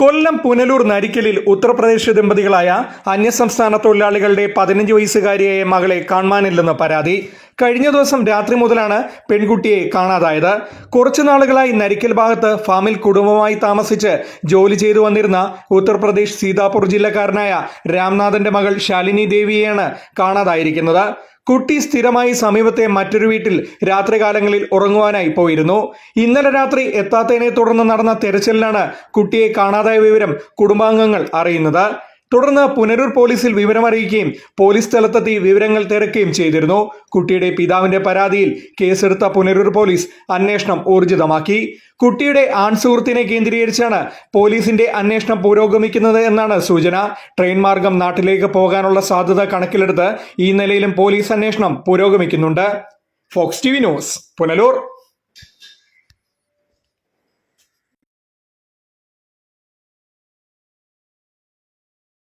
കൊല്ലം പുനലൂർ നരിക്കലിൽ ഉത്തർപ്രദേശ് ദമ്പതികളായ അന്യസംസ്ഥാന തൊഴിലാളികളുടെ പതിനഞ്ച് വയസ്സുകാരിയായ മകളെ കാണാനില്ലെന്ന് പരാതി. കഴിഞ്ഞ ദിവസം രാത്രി മുതലാണ് പെൺകുട്ടിയെ കാണാതായത്. കുറച്ചു നാളുകളായി നരിക്കൽ ഭാഗത്ത് ഫാമിൽ കുടുംബമായി താമസിച്ച് ജോലി ചെയ്തു വന്നിരുന്ന ഉത്തർപ്രദേശ് സീതാപൂർ ജില്ലക്കാരനായ രാംനാഥന്റെ മകൾ ശാലിനി ദേവിയെയാണ് കാണാതായിരിക്കുന്നത്. കുട്ടി സ്ഥിരമായി സമീപത്തെ മറ്റൊരു വീട്ടിൽ രാത്രികാലങ്ങളിൽ ഉറങ്ങുവാനായി പോയിരുന്നു. ഇന്നലെ രാത്രി എത്താത്തതിനെ തുടർന്ന് നടന്ന തെരച്ചിലിലാണ് കുട്ടിയെ കാണാതായ വിവരം കുടുംബാംഗങ്ങൾ അറിയുന്നത്. തുടർന്ന് പുനരൂർ പോലീസിൽ വിവരമറിയിക്കുകയും പോലീസ് സ്ഥലത്തെത്തി വിവരങ്ങൾ തിരക്കുകയും ചെയ്തിരുന്നു. കുട്ടിയുടെ പിതാവിന്റെ പരാതിയിൽ കേസെടുത്ത പുനരൂർ പോലീസ് അന്വേഷണം ഊർജിതമാക്കി. കുട്ടിയുടെ ആൺ സുഹൃത്തിനെ കേന്ദ്രീകരിച്ചാണ് പോലീസിന്റെ അന്വേഷണം പുരോഗമിക്കുന്നത് എന്നാണ് സൂചന. ട്രെയിൻ മാർഗം നാട്ടിലേക്ക് പോകാനുള്ള സാധ്യത കണക്കിലെടുത്ത് ഈ നിലയിലും പോലീസ് അന്വേഷണം പുരോഗമിക്കുന്നുണ്ട്. Fox T news Punalur.